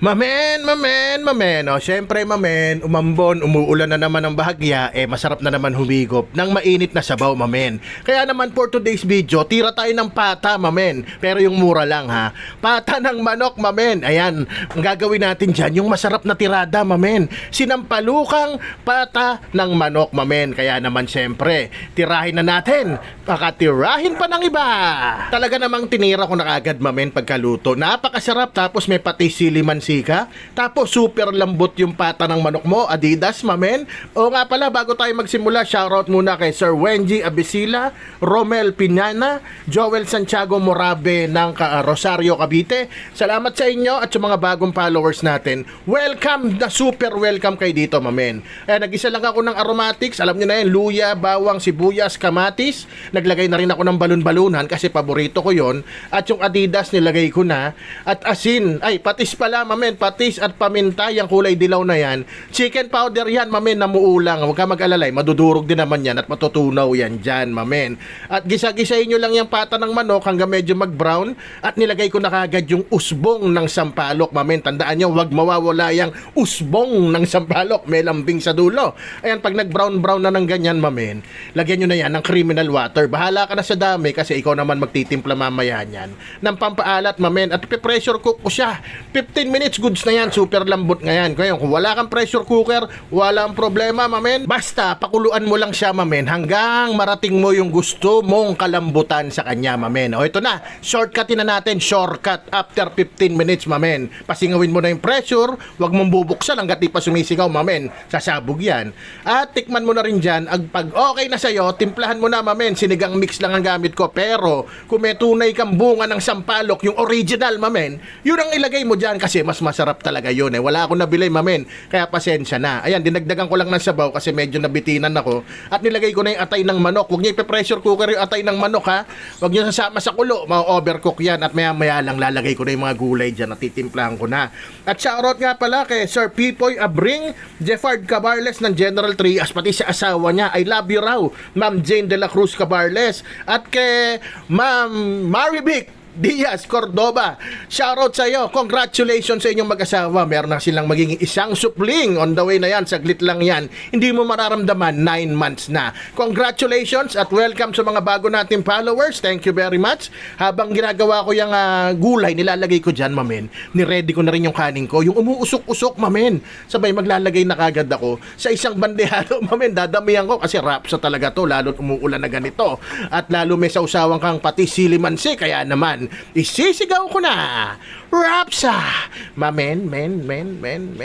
Mamen, mamen, mamen. O, syempre, mamen, umambon, umuulan na naman ng bahagya, eh, masarap na naman humigop ng mainit na sabaw, mamen. Kaya naman for today's video, tira tayo ng pata, mamen. Pero yung mura lang, ha. Pata ng manok, mamen. Ayan, ang gagawin natin dyan, yung masarap na tirada, mamen. Sinampalukang pata ng manok, mamen. Kaya naman, syempre, tirahin na natin. Pakatirahin pa ng iba. Talaga namang tinira ko na kagad, mamen, pagkaluto. Napakasarap, tapos may pati silimansi ka. Tapos super lambot yung pata ng manok mo, Adidas, mamen. O nga pala, bago tayo magsimula, shoutout muna kay Sir Wenji Abisila, Romel Piñana, Joel Santiago Morabe ng Ka- Rosario, Cavite. Salamat sa inyo at sa mga bagong followers natin. Welcome, na super welcome kay dito, mamen. Eh, nag-isa lang ako ng aromatics. Alam niyo na yan, luya, bawang, sibuyas, kamatis. Naglagay na rin ako ng balon-balunan kasi paborito ko yon At yung Adidas nilagay ko na. At asin, ay patis pala, mamen, patis at paminta, yung kulay dilaw na yan. Chicken powder yan, mamen, na muulang. Huwag ka mag-alalay, madudurog din naman yan at matutunaw yan dyan, mamen. At gisa-gisayin nyo lang yung pata ng manok hanggang medyo mag-brown. At nilagay ko na kagad yung usbong ng sampalok, mamen. Tandaan nyo, huwag mawawala yung usbong ng sampalok. May lambing sa dulo. Ayan, pag nag-brown-brown na ng ganyan, mamen, lagyan nyo na yan ng criminal water. Bahala ka na sa dami kasi ikaw naman magtitimpla mamaya niyan. Ng pampaalat, mamen. At pressure cook ko siya. 15 minutes goods na yan. Super lambot ngayon. Kaya kung wala kang pressure cooker, wala ang problema, mamen. Basta, pakuluan mo lang siya, mamen, hanggang marating mo yung gusto mong kalambutan sa kanya, mamen. O ito na, shortcutin na natin. Shortcut after 15 minutes, mamen. Pasingawin mo na yung pressure, wag mong bubuksan hanggat di pa sumisigaw, mamen. Sasabog yan. At tikman mo na rin dyan, ag pag okay na sa'yo, timplahan mo na, mamen. Sinigang mix lang ang gamit ko. Pero, kung may tunay kang bunga ng sampalok, yung original, mamen, yun ang ilagay mo dyan kasi mas masarap talaga yun eh. Wala akong nabili, mamen. Kaya pasensya na. Ayan, dinagdagan ko lang ng sabaw kasi medyo nabitinan ako. At nilagay ko na yung atay ng manok. Huwag niyo ipe-pressure cooker yung atay ng manok ha. Huwag niyo sasama sa kulo. Ma-overcook yan. At maya maya lang lalagay ko na yung mga gulay dyan at titimplahan ko na. At shoutout nga pala kay Sir Pipoy Abring, Jeffard Cabarles ng General Trias, pati sa asawa niya. I love you raw, Ma'am Jane de la Cruz Cabarles. At kay Ma'am Marivic Diaz Cordoba. Shoutout sa iyo. Congratulations sa inyong mag-asawa. Meron na silang magiging isang supling. On the way na yan. Saglit lang yan. Hindi mo mararamdaman. 9 months na. Congratulations at welcome sa mga bago nating followers. Thank you very much. Habang ginagawa ko yung ah, gulay, nilalagay ko dyan, mamen. Niready ko na rin yung kanin ko. Yung umuusok-usok, mamen. Sabay maglalagay na kagad ako. Sa isang bandehado, mamen, dadamihan ko. Kasi rapsa talaga to. Lalo't umuulan na ganito. At lalo may sausawan kang pati silimansi. Kaya naman, isisigaw ko na. Rapsa! Mamen, men, men, men, men.